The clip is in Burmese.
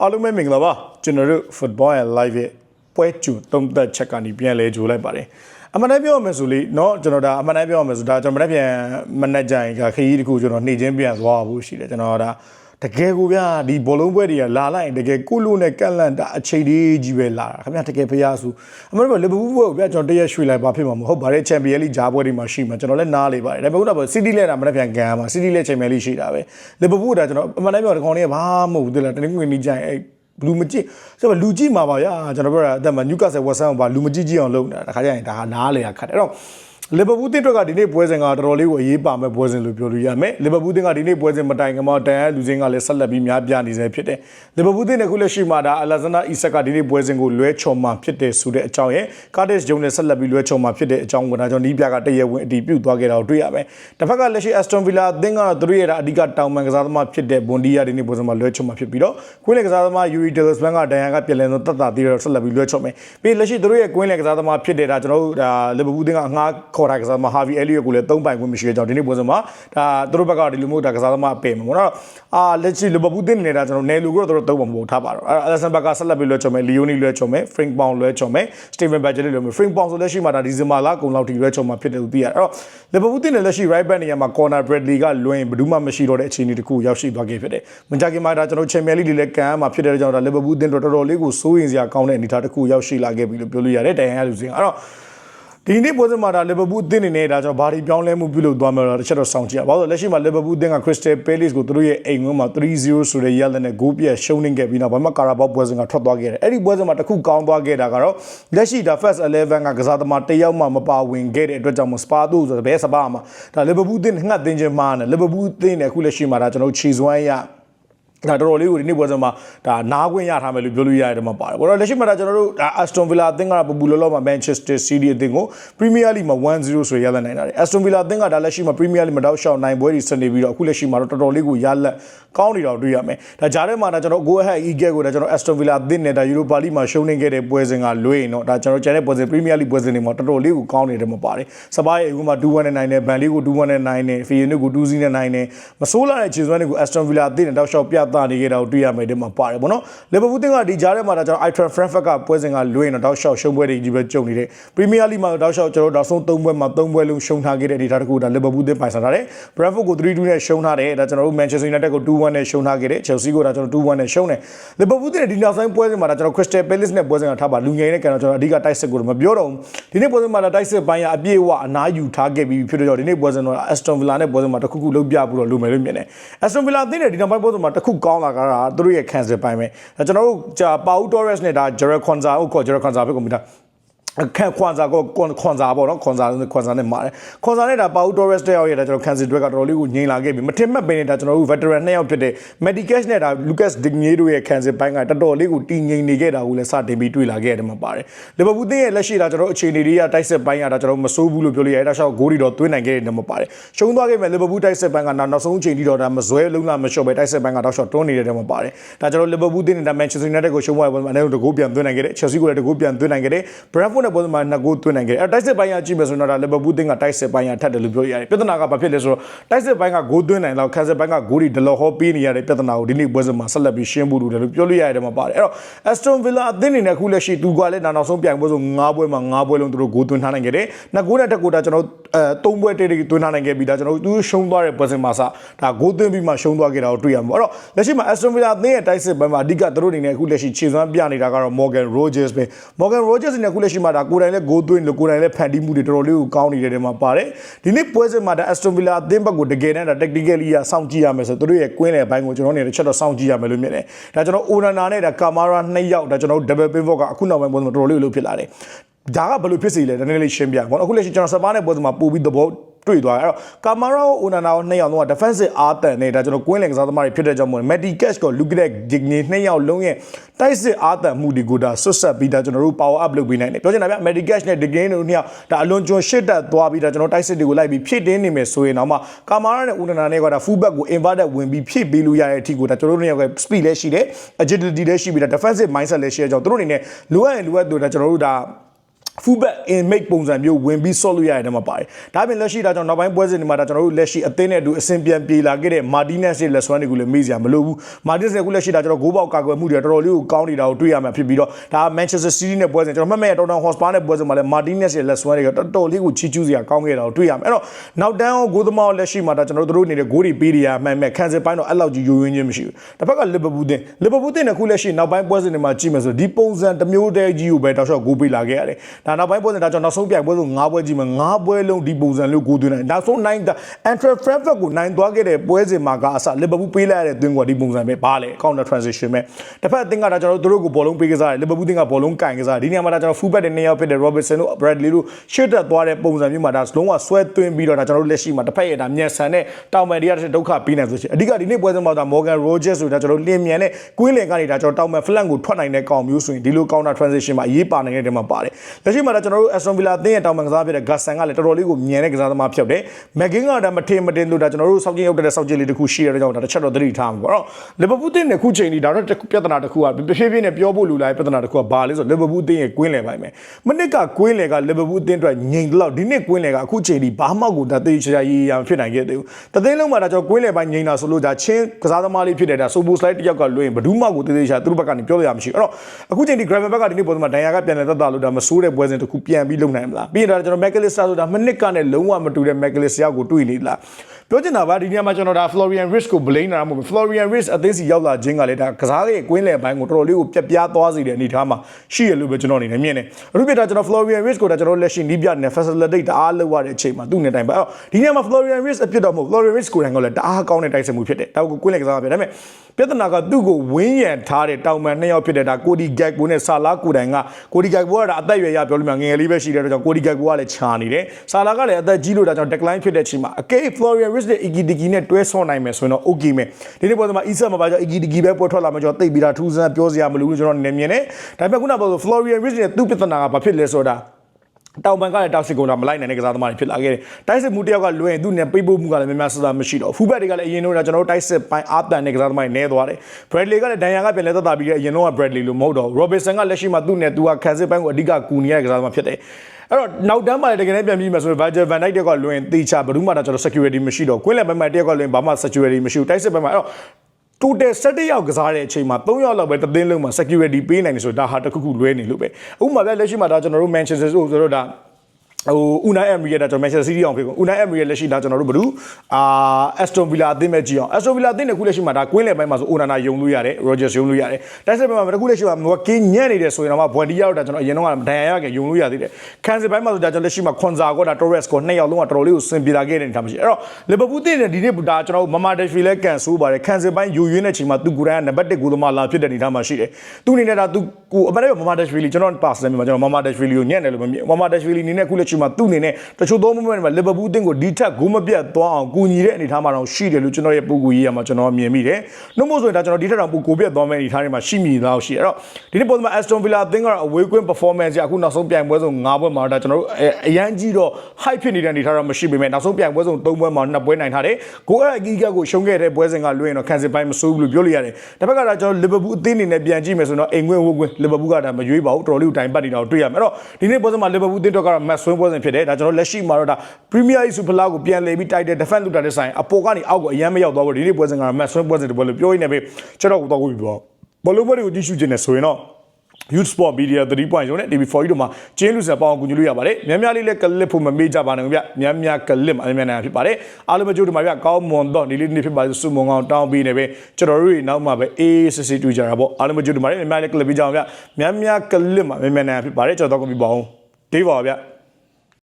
အားလုံးပဲမင်္ဂလာပါကျွန်တော်တို့ football and live ရဲ့ပွဲကျူသုံးသက်ချက်ကနေပြန်လဲကြိုလိုက်ပါတယ်အမှန်တမ်းပြောရမယ်ဆိုလေเนาะကျွန်တော်ဒါအမှန်တမ်းပြောရမယ်ဆိုဒါကျွန်တော်မနေ့ပြန်မနေ့ကျရင်ကခရီးတစ်ခုကျွန်တော်နှိမ့်ချင်းပြန်သွားဖို့ရှိတယ်ကျွန်တော်ဒါ တကယ်ကိုဗျာဒီဘောလုံးပွဲတွေကလာလိုက်ရင်တကယ်ကုလူနဲ့ကန့်လန့်တာအချိန်လေးကြီးပဲလာတာခင်ဗျာတကယ်ဖျားစုအမှန်တော့လီဗာပူးပွဲကိုဗျာကျွန်တော်တရက်ရွှေ့လိုက်ပါဖြစ်မှာမဟုတ်ပါနဲ့ချန်ပီယံလိဂျားပွဲတွေမှာရှိမှာကျွန်တော်လည်းနားလေပါတယ်ဒါပေမဲ့ခုနကစီးတီးလဲတာမနေ့ပြန်ကန်မှာစီးတီးလဲချန်ပီယံလိရှိတာပဲလီဗာပူးကဒါကျွန်တော်အမှန်တမ်းပြောဒီကောင်လေးကဘာမှမဟုတ်ဘူးတလားတနင်္ဂနွေနေ့ကျရင်အဲ့လူမကြည့်ဆိုတော့လူကြည့်မှာပါဗျာကျွန်တော်ပြောတာအသက်မှာနျူကာဆယ်ဝက်ဆန်ကဘာလူမကြည့်ကြည့်အောင်လုပ်နေတာတခါကျရင်ဒါဟာနားလေရခတ်တယ်အဲ့တော့ လီဗာပူးတင်းအတွက်ကဒီနေ့ပွဲစဉ်ကတော်တော်လေးကိုအရေးပါမဲ့ပွဲစဉ်လို့ပြောလို့ရမယ်လီဗာပူးတင်းကဒီနေ့ပွဲစဉ်မတိုင်ခင်မှာတန်ရလူစင်းကလည်းဆက်လက်ပြီးများပြနေစေဖြစ်တယ်လီဗာပူးတင်းကခုလက်ရှိမှာဒါအလက်ဇန်နာအီဆက်ကဒီနေ့ပွဲစဉ်ကိုလွဲချော်မှဖြစ်တယ်ဆိုတဲ့အကြောင်းရဲ့ကာဒစ်ဂျုံနဲ့ဆက်လက်ပြီးလွဲချော်မှဖြစ်တဲ့အကြောင်းကိုဒါကြောင့်နီးပြကတရဝင်အတီးပြုတ်သွားခဲ့တာကိုတွေ့ရမယ်တစ်ဖက်ကလက်ရှိအက်စတွန်ဗီလာအသင်းကတော့သူတို့ရဲ့အဓိကတောင်ပန်ကစားသမားဖြစ်တဲ့ဘွန်ဒီယာဒီနေ့ပွဲစဉ်မှာလွဲချော်မှဖြစ်ပြီးတော့ကွင်းလေကစားသမားယူရီတယ်လစ်ဘန်ကဒန်ရန်ကပြည်လည်သောတတ်တာသေးတော့ဆက်လက်ပြီးလွဲချော်မယ်ပြီးလက်ရှိသူတို့ရဲ့ကွင်းလေကစားသမားဖြစ်တဲ့ဒါကျွန်တော်တို့ဒါလီဗာပူးတင်းကအငှားခေါ်တာကစားသမားဟာဗီအဲလီယိုကိုလည်းသုံးပိုင်ခွင့်မရှိတဲ့ကြောင့်ဒီနေ့ပွဲစဉ်မှာဒါသူတို့ဘက်ကဒီလိုမျိုးဒါကစားသမားပယ်မှာပေါ့နော်အာလက်ရှိလီဗာပူးတင်းနေတာကျွန်တော်နယ်လူကိုတော့သူတို့သုံးမှာမဟုတ်ထားပါတော့အဲအလက်ဆန်ဘက်ကဆက်လက်ပြီးလွှဲချော်မယ်လီယိုနီလွှဲချော်မယ်ဖရင့်ပေါင်လွှဲချော်မယ်စတီဗန်ဘတ်ဂျက်လွှဲမယ်ဖရင့်ပေါင်ဆိုလက်ရှိမှာဒါဒီဇင်ဘာလကုန်လောက်ထိလွှဲချော်မှာဖြစ်တယ်လို့သိရတယ်အဲ့တော့လီဗာပူးတင်းတဲ့လက်ရှိ right back နေရာမှာ corner bradley ကလွှဲရင်ဘယ်သူမှမရှိတော့တဲ့အခြေအနေတစ်ခုရောက်ရှိသွားခဲ့ဖြစ်တယ်မကြခင်မှာဒါကျွန်တော်ချန်ပီယံလိလည်းကန်မှာဖြစ်တဲ့ကြောင့်ဒါလီဗာပူးတင်းတော်တော်လေးကိုစိုးရင်စရာကောင်းတဲ့အနေအထားတစ်ခုရောက်ရှိလာခဲ့ပြီလို့ပြောလို့ရတယ်တိုင်ရလူစင်အဲ့တော့ ဒီနေ့ပွဲစဉ်မှာဒါလီဗာပူးအသင်းအနေနဲ့ဒါကြောင့်ဘာဒီပြောင်းလဲမှုပြုလုပ်သွားမယ်တော့တစ်ချက်တော့စောင့်ကြည့်ရပါဘူးလက်ရှိမှာလီဗာပူးအသင်းက Crystal Palace ကိုသူတို့ရဲ့အိမ်ဝန်းမှာ3-0ဆိုတဲ့ရလဒ်နဲ့ဂိုးပြတ်ရှုံးနေခဲ့ပြီးနောက်ဘာမှကာရာဘောက်ပွဲစဉ်ကထွက်သွားခဲ့တယ်အဲ့ဒီပွဲစဉ်မှာတစ်ခုကောင်းသွားခဲ့တာကတော့လက်ရှိဒါ First 11ကကစားသမားတစ်ယောက်မှမပါဝင်ခဲ့တဲ့အတွက်ကြောင့်မစပါတူဆိုတော့ဘယ်စပါမှာဒါလီဗာပူးအသင်းငှက်သိမ်းခြင်းမှာနဲ့လီဗာပူးအသင်းနဲ့အခုလက်ရှိမှာဒါကျွန်တော်ခြေစွမ်းရ ဒါတော်တော်လေးကိုဒီနေ့ပွဲစဉ်မှာဒါနားခွင့်ရထားမယ်လို့ပြောလို့ရတယ်မှာပါတယ်။ဘာလို့လက်ရှိမှာဒါကျွန်တော်တို့ဒါ Aston Villa အသင်းကပပူလောလောမှာ Manchester City အသင်းကို Premier League မှာ1-0ဆိုရရနိုင်တာတယ်။ Aston Villa အသင်းကဒါလက်ရှိမှာ Premier League မှာတောက်လျှောက်နိုင်ပွဲတွေဆက်နေပြီးတော့အခုလက်ရှိမှာတော့တော်တော်လေးကိုရလက်ကောင်းနေတာတွေ့ရမယ်။ဒါကြားထဲမှာဒါကျွန်တော် Go Ahead Eagle ကိုဒါကျွန်တော် Aston Villa အသင်းနဲ့ဒါ Europa League မှာရှုံးနေခဲ့တဲ့ပွဲစဉ်ကလွေးရင်တော့ဒါကျွန်တော်ကျန်တဲ့ပွဲစဉ် Premier League ပွဲစဉ်တွေမှာတော်တော်လေးကိုကောင်းနေတယ်မှာပါတယ်။စပါးရဲ့အခုမှ2-1နဲ့နိုင်တယ်ဘန်လေးကို2-1နဲ့နိုင်တယ်ဖီယန်ကို2-0နဲ့နိုင်တယ်မဆိုးလာတဲ့ခြေစွမ်းတွေကို Aston Villa အသင်းနဲ့တောက်လျှောက်ပြသနေခဲ့တာကိုတွေ့ရမယ်ဒီမှာပါတယ်ဗောနော်လီဗာပူးတင်းကဒီကြားထဲမှာဒါကျွန်တော် Eintracht Frankfurt ကပွဲစဉ်ကလွေးရင်တော့တောက်လျှောက်ရှုံးပွဲတွေကြီးပဲကြုံနေတဲ့ Premier League မှာတောက်လျှောက်ကျွန်တော်တို့နောက်ဆုံး3ပွဲမှာ3ပွဲလုံးရှုံးထားခဲ့တဲ့ဒေတာတခုဒါလီဗာပူးတင်းပိုင်ဆိုင်ထားတယ် Brentford ကို3-2နဲ့ရှုံးထားတယ်ဒါကျွန်တော်တို့ Manchester United ကို2-1နဲ့ရှုံးထားခဲ့တယ် Chelsea ကိုဒါကျွန်တော်2-1နဲ့ရှုံးတယ်လီဗာပူးတင်းဒီနောက်ဆုံးပွဲစဉ်မှာဒါကျွန်တော် Crystal Palace နဲ့ပွဲစဉ်ကထားပါလူငယ်နဲ့ကန်တော့ကျွန်တော်အဓိကတိုက်စစ်ကိုမပြောတော့ဘူးဒီနေ့ပွဲစဉ်မှာတိုက်စစ်ပိုင်းကအပြည့်အဝအနားယူထားခဲ့ပြီးဖြစ်တော့ဒီနေ့ပွဲစဉ်တော့ Aston Villa နဲ့ပွဲစဉ်မှာတခုခုလုံးပြဖို့တော့လိုမယ်လို့မြင်တယ် Aston Villa အသင်းနဲ့ဒီနောက်ပိုင်းပွဲစဉ်မှာတခုကောင်းလာတာကသူတို့ရဲ့ cancel ပိုင်းပဲဒါကျွန်တော်တို့ဂျာပါဦးတော်ရက်စ်နဲ့ဒါ Jared Kwanzaa ကိုခေါ် Jared Kwanzaa ပဲကွန်ပျူတာ ခက်ခွန်စာကိုခွန်စာပေါ့နော်ခွန်စာခွန်စာနဲ့မာတယ်ခွန်စာနဲ့ဒါပါဦးတော်ရက်စ်တယောက်ရဲ့ဒါကျွန်တော်ကန်စီဒွက်ကတော်တော်လေးကိုငြိမ်လာခဲ့ပြီမထင်မှတ်ပင်နေတာကျွန်တော်တို့ veteran နှစ်ယောက်ဖြစ်တဲ့ Medicash နဲ့ဒါ Lucas Digne တို့ရဲ့ကန်စီပိုင်းကတော်တော်လေးကိုတည်ငြိမ်နေခဲ့တာကိုလည်းစတင်ပြီးတွေ့လာခဲ့ရတယ်မှာပါတယ်လီဗာပူးသင်းရဲ့လက်ရှိဒါကျွန်တော်အခြေအနေတွေကတိုက်စစ်ပိုင်းကဒါကျွန်တော်မစိုးဘူးလို့ပြောလို့ရတယ်ဒါရှောက်ဂိုးတွေတော့သွင်းနိုင်ခဲ့တယ်မှာပါတယ်ရှုံးသွားခဲ့မယ်လီဗာပူးတိုက်စစ်ပိုင်းကနောက်ဆုံးအချိန်ထိတော့ဒါမဇွဲလုံးလာမလျှော့ပဲတိုက်စစ်ပိုင်းကတောက်လျှောက်တွန်းနေတယ်မှာပါတယ်ဒါကျွန်တော်လီဗာပူးသင်းနဲ့ဒါ Manchester United ကိုရှုံးသွားတယ်ပုံစံအနေနဲ့တကူပြန်သွင်းနိုင်ခဲ့တယ် Chelsea ကိုလည်းတကူပြန်သွင်းနိုင်ခဲ့တယ် Brentford နဲ့ပုံစံမှာနှစ်ဂိုးသွင်းနိုင်ခဲ့တယ်အဲတိုက်စစ်ပိုင်းကကြည့်မယ်ဆိုတော့ဒါလီဗာပူးသင်းကတိုက်စစ်ပိုင်းကထပ်တယ်လို့ပြောရတယ်ပြဿနာကဘာဖြစ်လဲဆိုတော့တိုက်စစ်ပိုင်းကဂိုးသွင်းနိုင်လောက်ခံစစ်ပိုင်းကဂိုးတွေဒလော်ဟောပေးနေရတဲ့ပြဿနာကိုဒီနေ့ပွဲစဉ်မှာဆက်လက်ပြီးရှင်းဖို့လိုတယ်လို့ပြောလို့ရတယ်မှာပါတယ်အဲ့တော့ Aston Villa အသင်းအနေနဲ့အခုလက်ရှိသူကလည်းနောက်ဆုံးပြိုင်ပွဲဆို9ပွဲမှာ9ပွဲလုံးသူတို့ဂိုးသွင်းထားနိုင်ခဲ့တယ်နှစ်ဂိုးနဲ့တက်ကိုဒါကျွန်တော်အဲ3ပွဲတိတ်တိတ်သွင်းထားနိုင်ခဲ့ပြီးဒါကျွန်တော်သူရှုံးသွားတဲ့ပွဲစဉ်မှာစဒါဂိုးသွင်းပြီးမှရှုံးသွားခဲ့တာကိုတွေ့ရမှာအဲ့တော့လက်ရှိမှာ Aston Villa အသင်းရဲ့တိုက်စစ်ပိုင်းမှာအဓိကသူတို့အနေနဲ့အခုလက်ရှိခြေစွမ်းပြနေတာကတော့ Morgan Rogers ပဲ Morgan Rogers နဲ့အခုလက်ရှိမှာဒါကိုယ်တိုင်လည်းဂိုးသွင်းလို့ကိုယ်တိုင်လည်းဖန်တီးမှုတွေတော်တော်လေးကိုကောင်းနေတဲ့နေရာမှာပါတယ်ဒီနေ့ပွဲစဉ်မှာဒါ Aston Villa အသင်းဘက်ကိုတကယ်နဲ့ဒါ technically ရစောင့်ကြည့်ရမယ်ဆိုသူတို့ရဲ့ကွင်းလေဘိုင်းကိုကျွန်တော်နေတစ်ချက်တော့စောင့်ကြည့်ရမယ်လို့မြင်တယ်ဒါကျွန်တော် Onana နဲ့ဒါ Camara နှစ်ယောက်ဒါကျွန်တော် double pivot ကအခုနောက်ပိုင်းပွဲမှာတော်တော်လေးလို့ဖြစ်လာတယ်ဒါကဘယ်လိုဖြစ်စီလဲနည်းနည်းလေးရှင်းပြပါဘောအခုလက်ရှိကျွန်တော်စပါးနဲ့ပွဲစဉ်မှာပို့ပြီးသဘော တွေ့သွားတယ်အဲ့တော့ကာမာရာကိုအိုနာနာကိုနှစ်ယောက်တော့ defensive အားတန်နေဒါကျွန်တော်ကွင်းလင်ကစားသမားတွေဖြစ်တဲ့ကြောင့်မို့ Medi Cash ကို look at Digne နှစ်ယောက်လုံးရဲ့တိုက်စစ်အားတန်မှုတွေကိုဒါဆွတ်ဆက်ပြီးဒါကျွန်တော်တို့ power up လုပ်ပေးနိုင်တယ်ပြောချင်တာဗျ Medi Cash နဲ့ Digne တို့နှစ်ယောက်ဒါအလွန်ကျွန်းရှစ်တက်သွားပြီးဒါကျွန်တော်တိုက်စစ်တွေကိုလိုက်ပြီးဖြည့်တင်းနေမယ်ဆိုရင်တော့မှကာမာရာနဲ့အိုနာနာနဲ့ကဒါ full back ကို inverted ဝင်ပြီးဖြည့်ပေးလို့ရတဲ့အထိကိုဒါကျွန်တော်တို့နှစ်ယောက်က speed လည်းရှိတယ် agility လည်းရှိပြီးဒါ defensive mindset လည်းရှိတဲ့ကြောင့်တို့အနေနဲ့လိုအပ်ရင်လိုအပ်သူဒါကျွန်တော်တို့ဒါ fullback in make ပုံစံမျိုးဝင်ပြီးဆော့လို့ရတဲ့နေရာမှာပါတယ်ဒါပြင်လက်ရှိဒါကြောင့်နောက်ပိုင်းပွဲစဉ်တွေမှာဒါကျွန်တော်တို့လက်ရှိအသင်းနဲ့အတူအဆင်ပြေပြေလာခဲ့တဲ့ Martinez ရဲ့လက်စွမ်းတွေကိုလည်းမေ့စရာမလိုဘူး Martinez ကလက်ရှိဒါကျွန်တော်ဂိုးပေါက်ကာကွယ်မှုတွေတော်တော်လေးကိုကောင်းနေတာကိုတွေ့ရမှာဖြစ်ပြီးတော့ဒါ Manchester City နဲ့ပွဲစဉ်ကျွန်တော်မှတ်မဲ့ Tottenham Hotspur နဲ့ပွဲစဉ်မှာလည်း Martinez ရဲ့လက်စွမ်းတွေကတော်တော်လေးကိုချီးကျူးစရာကောင်းခဲ့တာကိုတွေ့ရမှာအဲ့တော့နောက်တန်းဂိုးသမားလက်ရှိမှာဒါကျွန်တော်တို့နေတဲ့ဂိုးတွေပေးရမှန်မဲ့ခံစစ်ပိုင်းတော့အဲ့လောက်ကြီးယိုယွင်းခြင်းမရှိဘူးတစ်ဖက်က Liverpool တင် Liverpool တင်တဲ့ခုလက်ရှိနောက်ပိုင်းပွဲစဉ်တွေမှာကြည့်မယ်ဆိုဒီပုံစံတစ်မျိုးတည်းကြီးကိုပဲတောက်လျှောက်ဂိုးပေးလာခဲ့ရတယ်ဒါနောက်ပိုင်းပွဲစဉ်ဒါကြောင့်နောက်ဆုံးပြိုင်ပွဲဆုံး၅ပွဲကြည့်မယ်၅ပွဲလုံးဒီပုံစံလို့ဂိုးသွင်းတယ်နောက်ဆုံးနိုင် Anfield Frankfurt ကိုနိုင်သွားခဲ့တဲ့ပွဲစဉ်မှာကအစ Liverpool ပေးလိုက်ရတဲ့သွင်းကဒီပုံစံပဲဘာလဲ counter transition ပဲတစ်ဖက်အသင်းကဒါကျွန်တော်တို့တို့ကိုဘောလုံးပေးကစားတယ် Liverpool အသင်းကဘောလုံးကင်ကစားတယ်ဒီနေရာမှာဒါကျွန်တော် fullback တွေနှစ်ယောက်ဖြစ်တဲ့ Robertson တို့ Bradley တို့ရှေ့တက်သွားတဲ့ပုံစံမျိုးမှာဒါလုံးဝဆွဲသွင်းပြီးတော့ဒါကျွန်တော်တို့လက်ရှိမှာတစ်ဖက်ရဲ့ဒါမြန်ဆန်တဲ့တောင်ပန်တွေကတစ်ဒုက္ခပေးနိုင်ဆိုချင်အဓိကဒီနေ့ပွဲစဉ်မှာဒါ Morgan Rogers ဆိုတာကျွန်တော်တို့လင်းမြန်တဲ့ကွင်းလင်ကနေဒါကျွန်တော်တောင်ပန် flank ကိုထွက်နိုင်တဲ့ကောင်မျိုးဆိုရင်ဒီလို counter transition မှာအရေးပါနိုင်တဲ့နေရာမှာပါတယ်လက်ရှိမှာဒါကျွန်တော်တို့ Aston Villa အသင်းရဲ့တောင်ပန်ကစားဖြစ်တဲ့ Gatsan ကလည်းတော်တော်လေးကိုမြန်တဲ့ကစားသမားဖြစ်တယ် McGinn ကဒါမထင်မတင်လို့ဒါကျွန်တော်တို့စောင့်ကြည့်ရောက်တဲ့စောင့်ကြည့်လေးတစ်ခုရှိရတဲ့ကြောင့်ဒါတစ်ချက်တော့သတိထားမှာပေါ့နော် Liverpool တင်းနဲ့ခုချိန်ဒီဒါတော့ပြဿနာတစ်ခုကဖြည်းဖြည်းနဲ့ပြောဖို့လူလာပြဿနာတစ်ခုကဘာလဲဆိုတော့ Liverpool တင်းရဲ့ကွင်းလယ်ပိုင်းပဲမနစ်ကကွင်းလယ်က Liverpool တင်းအတွက်ငြိမ်တော့ဒီနေ့ကွင်းလယ်ကအခုချိန်ဒီဘာမှကိုဒါတေးချာရေးရဖြစ်နိုင်ခဲ့သေးဘူးတသိန်းလုံးမှာဒါကျွန်တော်ကွင်းလယ်ပိုင်းငြိမ်တာဆိုလို့ဒါချင်းကစားသမားလေးဖြစ်တဲ့ဒါ Sobo Slide တယောက်ကလွှင့်ဘယ်သူမှကိုတေးသေးချာသူတို့ဘက်ကနေပြောရမှာမရှိဘူးအဲ့တော့အခုချိန်ဒီ Gravel ဘက်ကဒီနေ့ပုံစံမှာဒန်ယာကပြန်လဲသက်သာလို့ဒါမဆိုးတဲ့ပွဲစဉ်တစ်ခုပြန်ပြီးလုပ်နိုင်မလားပြီးရင်ဒါကျွန်တော် McAllister ဆိုတာမနစ်ကနဲ့လုံးဝမတူတဲ့ McAllister ကိုတွေ့နေလားပြောချင်တာပါဒီညမှာကျွန်တော်ဒါ Florian Risk ကို blame တာမဟုတ်ဘူး Florian Risk အသိစီရောက်လာခြင်းကလည်းဒါကစားရဲ့ကွင်းလယ်ပိုင်းကိုတော်တော်လေးကိုပြက်ပြားသွားစေတဲ့အနေအထားမှာရှိရလို့ပဲကျွန်တော်အနေနဲ့မြင်တယ်အခုပြတာကျွန်တော် Florian Risk ကိုဒါကျွန်တော်လက်ရှိနီးပြနဲ့ facilitate တအားလောက်ရတဲ့အချိန်မှာသူ့နေတိုင်းပါအဲ့တော့ဒီညမှာ Florian Risk အဖြစ်တော့မဟုတ် Florian Risk ကိုယ်တိုင်ကလည်းတအားကောင်းတဲ့တိုက်စစ်မှုဖြစ်တယ်ဒါကိုကွင်းလယ်ကစားမှာဖြစ်ဒါပေမဲ့ ပြဿနာကသူ့ကိုဝင်းရံထားတဲ့တောင်ပန်နှစ်ယောက်ဖြစ်တဲ့ဒါကိုဒီဂက်ကိုနဲ့ဆာလာကိုတိုင်ကကိုဒီဂက်ကိုကဒါအသက်အရွယ်ရပြောလို့မှငယ်ငယ်လေးပဲရှိတဲ့အတွက်ကြောင့်ကိုဒီဂက်ကိုကလည်းခြာနေတယ်ဆာလာကလည်းအသက်ကြီးလို့ဒါကြောင့် decline ဖြစ်တဲ့အချိန်မှာအကေ Florian Risk နဲ့ Iggy Digi နဲ့တွဲဆော့နိုင်မယ်ဆိုရင်တော့ okay မယ်ဒီနေ့ပေါ်မှာ Isa မှာပါကြောင့် Iggy Digi ပဲပွဲထွက်လာမှကျွန်တော်သိပြီးတာထူးဆန်းပြောစရာမလိုဘူးကျွန်တော်နေမြင်တယ်ဒါပေမဲ့ခုနကပြော Florian Risk နဲ့သူ့ပြဿနာကဘာဖြစ်လဲဆိုတာ တောင်ပန်ကလည်းတောက်စစ်ကုန်တာမလိုက်နိုင်တဲ့ကစားသမားတွေဖြစ်လာခဲ့တယ်။တိုက်စစ်မှုတယောက်ကလွယ်ရင်သူ့နဲ့ပိတ်ပို့မှုကလည်းများများဆဆမရှိတော့ဘူး။ဖူဘက်တွေကလည်းအရင်တော့ကျွန်တော်တို့တိုက်စစ်ပိုင်းအာတန်တဲ့ကစားသမားတွေနဲသွားတယ်။ Bradley ကလည်းဒန်ယာကပြန်လဲသက်သာပြီးတဲ့အရင်တော့ Bradley လို့မဟုတ်တော့ဘူး။ Robinson ကလက်ရှိမှာသူ့နဲ့သူကခံစစ်ပိုင်းကိုအဓိကကူညီရတဲ့ကစားသမားဖြစ်တယ်။အဲ့တော့နောက်တန်းမှာလည်းတကယ်တမ်းပြန်ပြီးမှဆိုရင် Virgil van Dijk တယောက်ကလွင်တေချာဘယ်သူမှတော့ကျွန်တော် security မရှိတော့ကွင်းလယ်ပိုင်းမှာတယောက်ကလွင်ဘာမှ security မရှိဘူးတိုက်စစ်ပိုင်းမှာအဲ့တော့ total 17ယောက်ကစားတဲ့အချိန်မှာ3ယောက်လောက်ပဲတသင်းလုံးမှာ security ပေးနိုင်တယ်ဆိုတာဒါဟာတစ်ခုခုလွဲနေလို့ပဲဥပမာပြလက်ရှိမှာဒါကျွန်တော်တို့ Manchester ဆိုတော့ဒါ ဟို Unai Emery ရဲ့ဒါကျွန်တော် Manchester City အောင်ဖြစ်ကုန် Unai Emery ရဲ့လက်ရှိဒါကျွန်တော်တို့ဘယ်သူအာ Aston Villa အသင်းပဲကြည့်အောင် Aston Villa အသင်းနဲ့ခုလက်ရှိမှာဒါကွင်းလယ်ပိုင်းမှာဆို Onana ယုံလို့ရတယ် Rogers ယုံလို့ရတယ်တိုက်စစ်ပိုင်းမှာတခုလက်ရှိမှာဟိုကင်းညံ့နေတယ်ဆိုရင်တော့ Buendia ရောက်တာကျွန်တော်အရင်တော့ဒဏ်ရာရခဲ့ယုံလို့ရသေးတယ်ခံစစ်ပိုင်းမှာဆိုဒါကျွန်တော်လက်ရှိမှာ Konza ကောဒါ Torres ကိုနှစ်ယောက်လုံးကတော်တော်လေးကိုစင်ပြေလာခဲ့တဲ့အနေထားမရှိအဲ့တော့ Liverpool တင်တဲ့ဒီနေ့ဒါကျွန်တော် Mama Dashvili လည်းကန်ဆိုးပါတယ်ခံစစ်ပိုင်းယူရင်းတဲ့ချိန်မှာသူကိုယ်တိုင်ကနံပါတ်1ကိုသမားလာဖြစ်တဲ့အနေထားမှာရှိတယ်သူအနေနဲ့ဒါသူကိုအမှန်တကယ် Mama Dashvili ကျွန်တော် pass တယ်မှာကျွန်တော် Mama Dashvili ကိုညံ့တယ်လို့မမြင် Mama Dashvili အနေနဲ့ခုလက်ရှိမှာသူ့အနေနဲ့တချို့သော moment မှာ Liverpool အသင်းကိုဒီထက်ဂိုးမပြတ်သွားအောင်ကူညီတဲ့အနေအထားမှာတော့ရှိတယ်လို့ကျွန်တော်ရဲ့ပုံကူရေးရမှာကျွန်တော်မြင်မိတယ်။နှုတ်မို့ဆိုရင်ဒါကျွန်တော်ဒီထက်တောင်ပိုကိုပြတ်သွားမယ့်အနေအထားတွေမှာရှိမိသားရှိတယ်။အဲ့တော့ဒီနေ့ပုံစံမှာ Aston Villa အသင်းကတော့ away win performance ကအခုနောက်ဆုံးပြိုင်ပွဲဆုံး၅ပွဲမှာဒါကျွန်တော်တို့အရန်ကြီးတော့ hype ဖြစ်နေတဲ့အနေအထားတော့မရှိပေမဲ့နောက်ဆုံးပြိုင်ပွဲဆုံး၃ပွဲမှာနှစ်ပွဲနိုင်ထားတယ်။ကိုအဲ့အကီကကိုရှုံးခဲ့တဲ့ပွဲစဉ်ကလွှင့်တော့ခံစစ်ပိုင်းမစိုးဘူးလို့ပြောလို့ရတယ်။တစ်ဖက်ကဒါကျွန်တော် Liverpool အသင်းအနေနဲ့ပြန်ကြည့်မယ်ဆိုတော့အိမ်ဝင်ဝဝင် Liverpool ကဒါမရွေးပါဘူးတော်တော်လေးကိုတိုင်ပတ်နေတာကိုတွေ့ရမယ်။အဲ့တော့ဒီနေ့ပွဲစဉ်မှာ Liverpool အသင်းတော့ကတော့ match win ပွဲစဉ်ဖြစ်တယ်။ဒါကျွန်တော်လက်ရှိမှာတော့ဒါ Premier League Super League ကိုပြန်လည်ပြီးတိုက်တဲ့ defense လုပ်တာတဲ့ဆိုင်အပေါ်ကနေအောက်ကိုအရန်မရောက်သွားဘူးဒီနေ့ပွဲစဉ်ကတော့ match win ပွဲစဉ်တပွဲလို့ပြောရင်းနဲ့ပဲကျွန်တော်ကိုတော့ကိုပြီးပေါ့ဘလုံးပွဲတွေကိုကြည့်ရှုခြင်းနဲ့ဆိုရင်တော့ Youth Sport Media 3.0နဲ့ TV4 တို့မှာကျင်းလူစံပေါအောင်ကူညီလို့ရပါတယ်။များများလေးလည်းကလစ်ဖို့မမေ့ကြပါနဲ့ဗျ။များများကလစ်မှာအများများဖြစ်ပါတယ်။အားလုံးပဲကြိုးတို့မှာဗျကောင်းမွန်တော့ဒီလေးနေ့ဖြစ်ပါစုမုံကောင်တောင်းပြီးနေပဲကျွန်တော်တို့တွေနောက်မှာပဲအေးစစ်စစ်တူကြတာပေါ့။အားလုံးပဲကြိုးတို့မှာလည်းများများလေးကလစ်ပြီးကြအောင်ဗျ။များများကလစ်မှာအများများဖြစ်ပါတယ်ကျွန်တော်တော့ကိုပြီးပါအောင်။ဒေးပါဗျ။